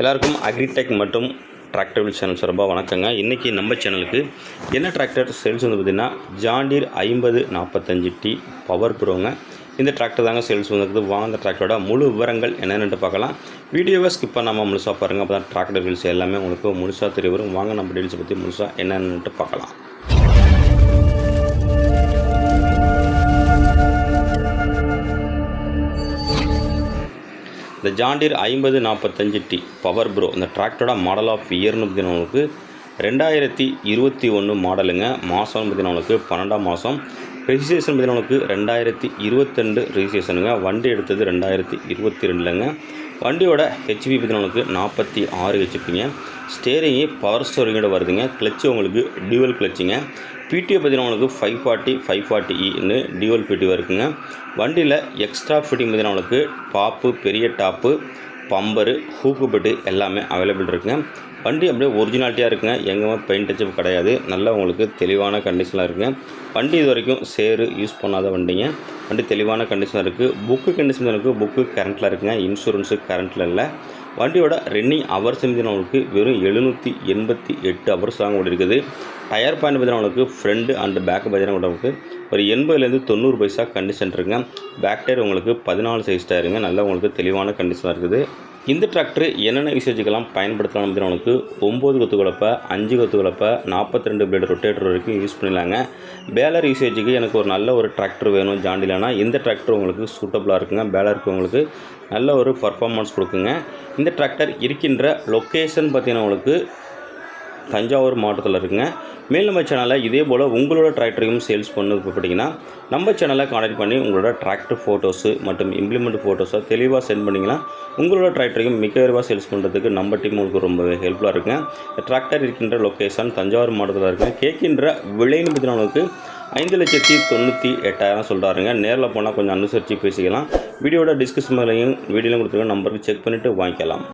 எல்லாருக்கும் அக்ரிடெக் மற்றும் tractor channel சார்பாக வணக்கங்க. இன்றைக்கி நம்ம சேனலுக்கு என்ன டிராக்டர் சேல்ஸ் வந்து பார்த்திங்கன்னா ஜாண்டீர் ஐம்பது நாற்பத்தஞ்சு டி பவர் ப்ரோங்க இந்த டிராக்டர் தாங்க சேல்ஸ் வந்துருக்குது வாங்க டிராக்டரோட முழு விவரங்கள் என்னென்னு பார்க்கலாம். வீடியோவை ஸ்கிப் பண்ணாமல் முழுசாக பாருங்கள் அப்போ தான் டிராக்டர் டீல்ஸ் எல்லாமே உங்களுக்கு முழுசாக தெரிய வரும். வாங்க நம்ம டீல்ஸை பற்றி முழுசாக என்னென்னுட்டு பார்க்கலாம். இந்த ஜாண்டீர் ஐம்பது நாற்பத்தஞ்சு டி பவர் ப்ரோ இந்த டிராக்டரோட மாடல் ஆஃப் இயர்னு பார்த்தீங்கன்னா உங்களுக்கு ரெண்டாயிரத்தி இருபத்தி ஒன்று மாடலுங்க மாதம்னு பார்த்தீங்கன்னா உங்களுக்கு பன்னெண்டாம் மாதம் ரெஜிஸ்ட்ரேஷன் பார்த்தீங்கன்னா உங்களுக்கு ரெண்டாயிரத்தி இருபத்தெண்டு ரெஜிஸ்ட்ரேஷனுங்க வண்டி எடுத்தது ரெண்டாயிரத்தி இருபத்தி ரெண்டுலங்க. வண்டியோட ஹெச்பி பார்த்தீங்கன்னா உங்களுக்கு நாற்பத்தி ஆறு ஹெச்பிங்க ஸ்டேரிங்கு பவர் ஸ்டோரிங்கோட வருதுங்க. கிளச்சு உங்களுக்கு டியூவல் கிளச்சுங்க பிடிஓ பார்த்தீங்கன்னா உங்களுக்கு ஃபைவ் ஃபார்ட்டி ஃபைவ் ஃபார்ட்டி இன்னு டியூவல் பிடிஓ இருக்குங்க. வண்டியில் எக்ஸ்ட்ரா ஃபிட்டிங் பார்த்தீங்கன்னா உங்களுக்கு பாப்பு பெரிய டாப்பு பம்பரு ஹூக்கு பெட்டு எல்லாமே அவைலபிள் இருக்குங்க. வண்டி அப்படியே ஒரிஜினாலிட்டியாக இருக்குங்க. எங்கேயுமே பெயிண்ட் டச்சப் கிடையாது. நல்லா உங்களுக்கு தெளிவான கண்டிஷனாக இருக்குங்க. வண்டி இது வரைக்கும் சேரு யூஸ் பண்ணாத வண்டிங்க. வண்டி தெளிவான கண்டிஷனாக இருக்குது புக்கு கண்டிஷன் இருக்குது புக்கு கரண்ட்டில் இருக்குங்க. இன்சூரன்ஸு கரண்ட்டில் இல்லை. வண்டியோட ரன்னிங் ஹவர்ஸ் பார்த்தீங்கன்னா உங்களுக்கு வெறும் எழுநூற்றி எண்பத்தி எட்டு ஹவர்ஸ் தாங்க ஓடி இருக்குது டயர் பாயிண்ட் பார்த்தீங்கன்னா உங்களுக்கு ஃப்ரண்ட் அண்ட் பேக் பார்த்தீங்கன்னா உங்களுக்கு ஒரு எண்பதுலேருந்து தொண்ணூறு பைசா கண்டிஷன் இருக்குங்க. பேக் டயர் உங்களுக்கு பதினாலு சைஸ் டயருங்க நல்லா உங்களுக்கு தெளிவான கண்டிஷனாக இருக்குது. இந்த டிராக்டர் என்னென்ன யூசேஜுக்கெல்லாம் பயன்படுத்தலாம் அப்படின்னு ஒம்பது கொத்து குழப்ப அஞ்சு கொத்து குழப்ப நாற்பத்தி ரெண்டு பிளேடு ரொட்டேட்டர் வரைக்கும் யூஸ் பண்ணிடலாங்க. பேலர் யூசேஜுக்கு எனக்கு ஒரு நல்ல ஒரு டிராக்டர் வேணும் ஜாண்டிலானா இந்த டிராக்டர் உங்களுக்கு சூட்டபுளாக இருக்குங்க. பேலருக்கு உங்களுக்கு நல்ல ஒரு பர்ஃபார்மன்ஸ் கொடுக்குங்க. இந்த டிராக்டர் இருக்கின்ற லொக்கேஷன் பார்த்தீங்கன்னா உங்களுக்கு தஞ்சாவூர் மாவட்டத்தில் இருக்குங்க. மேல் நம்ம சேனலை இதே போல் உங்களோட டிராக்டரையும் சேல்ஸ் பண்ணு பார்த்தீங்கன்னா நம்ம சேனலை கான்டாக்ட் பண்ணி உங்களோட டிராக்டர் ஃபோட்டோஸு மற்றும் இம்ப்ளிமெண்ட் ஃபோட்டோஸை தெளிவாக சென்ட் பண்ணிங்கன்னா உங்களோட டிராக்டரையும் மிக விரைவாக சேல்ஸ் பண்ணுறதுக்கு நம்ம டீம் உங்களுக்கு ரொம்பவே ஹெல்ப்ஃபுல்லாக இருக்குங்க. இந்த டிராக்டர் இருக்கின்ற லொக்கேஷன் தஞ்சாவூர் மாவட்டத்தில் இருக்குங்க. கேட்கின்ற விலைன்னு பார்த்தீங்கன்னா ஐந்து லட்சத்தி தொண்ணூற்றி எட்டாயிரம் சொல்கிறாருங்க நேரில் போனால் கொஞ்சம் அனுசரித்து பேசிக்கலாம். வீடியோட டிஸ்கிரிப்ஷன்லையும் வீடியோலையும் கொடுத்துருக்க நம்பருக்கு செக் பண்ணிவிட்டு வாங்கிக்கலாம்.